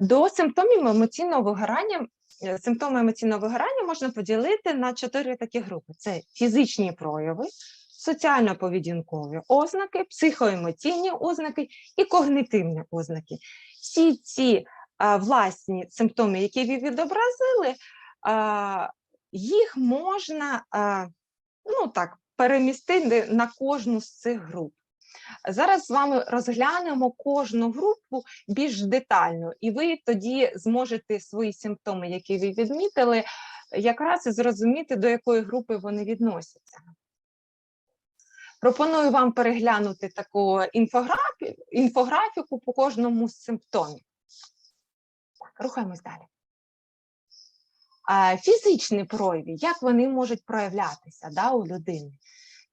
До симптомів емоційного вигорання. е, Симптоми емоційного вигорання можна поділити на чотири такі групи: це фізичні прояви, соціально-поведінкові ознаки, психоемоційні ознаки і когнитивні ознаки. Всі ці а, власні симптоми, які ви відобразили, а, їх можна а, ну так, перемістити на кожну з цих груп. Зараз з вами розглянемо кожну групу більш детально, і ви тоді зможете свої симптоми, які ви відмітили, якраз і зрозуміти, до якої групи вони відносяться. Пропоную вам переглянути таку інфографі- інфографіку по кожному з симптомів. Рухаємось далі. Фізичні прояви, як вони можуть проявлятися да, у людини?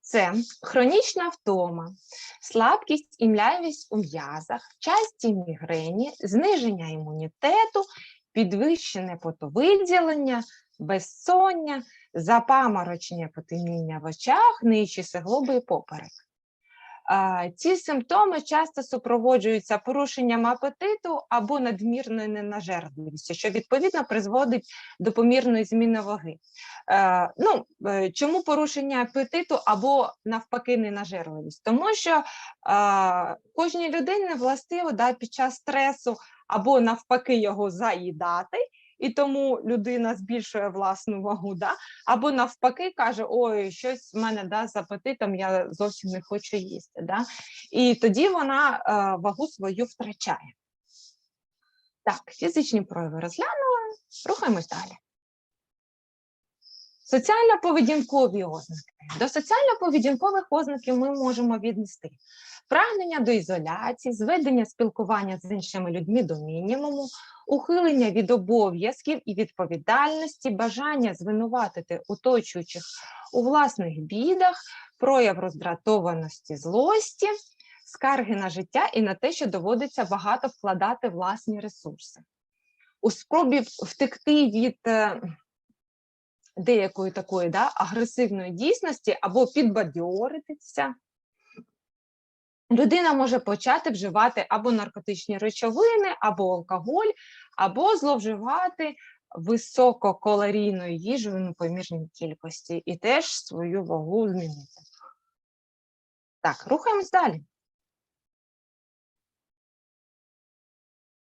Це хронічна втома, слабкість і млявість у м'язах, часті мігрені, зниження імунітету, підвищене потовиділення, безсоння, запаморочення потемніння в очах, нижчі суглоби і поперек. Ці симптоми часто супроводжуються порушенням апетиту або надмірною ненажерливістю, що відповідно призводить до помірної зміни ваги. Е, ну, е, чому порушення апетиту або навпаки ненажерливість? Тому що е, кожній людині властиво да, під час стресу або навпаки його заїдати, і тому людина збільшує власну вагу, да? або навпаки каже: Ой, щось в мене да, з апетитом, я зовсім не хочу їсти. Да? І тоді вона е, вагу свою втрачає. Так, фізичні прояви розглянули, рухаємось далі. Соціально-поведінкові ознаки. До соціально-поведінкових ознаків ми можемо віднести прагнення до ізоляції, зведення спілкування з іншими людьми до мінімуму, ухилення від обов'язків і відповідальності, бажання звинуватити оточуючих у власних бідах, прояв роздратованості, злості, скарги на життя і на те, що доводиться багато вкладати власні ресурси. У спробі втекти від е, деякої такої да, агресивної дійсності або підбадьоритися, людина може почати вживати або наркотичні речовини, або алкоголь, або зловживати висококалорійною їжею в непомірній кількості і теж свою вагу змінити. Так, рухаємось далі.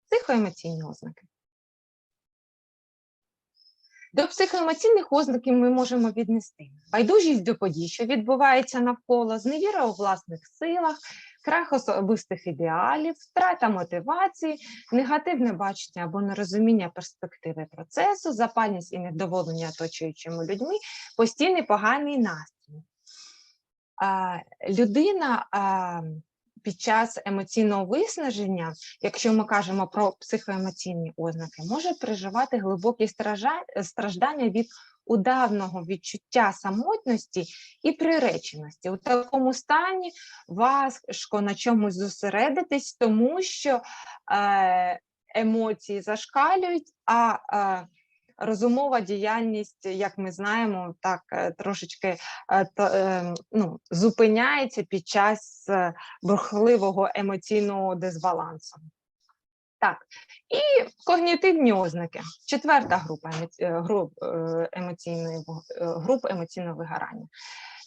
Психоемоційні ознаки. До психоемоційних ознаків ми можемо віднести байдужість до подій, що відбувається навколо, зневіра у власних силах, крах особистих ідеалів, втрата мотивації, негативне бачення або нерозуміння перспективи процесу, запальність і невдоволення оточуючими людьми, постійний поганий настрій. А, людина а, під час емоційного виснаження, якщо ми кажемо про психоемоційні ознаки, може переживати глибокі страждання від удавного відчуття самотності і приреченості. У такому стані важко на чомусь зосередитись, тому що е, емоції зашкалюють, а е, розумова діяльність, як ми знаємо, так е, трошечки то е, ну, зупиняється під час е, бурхливого емоційного дисбалансу. Так, і когнітивні ознаки. Четверта група е, груп, е, емоційної е, груп емоційного вигорання.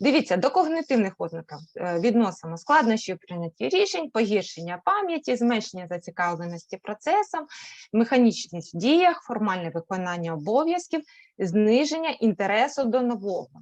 Дивіться, до когнитивних ознак е, відносимо складнощі у прийнятті рішень, погіршення пам'яті, зменшення зацікавленості процесом, механічність в діях, формальне виконання обов'язків, зниження інтересу до нового.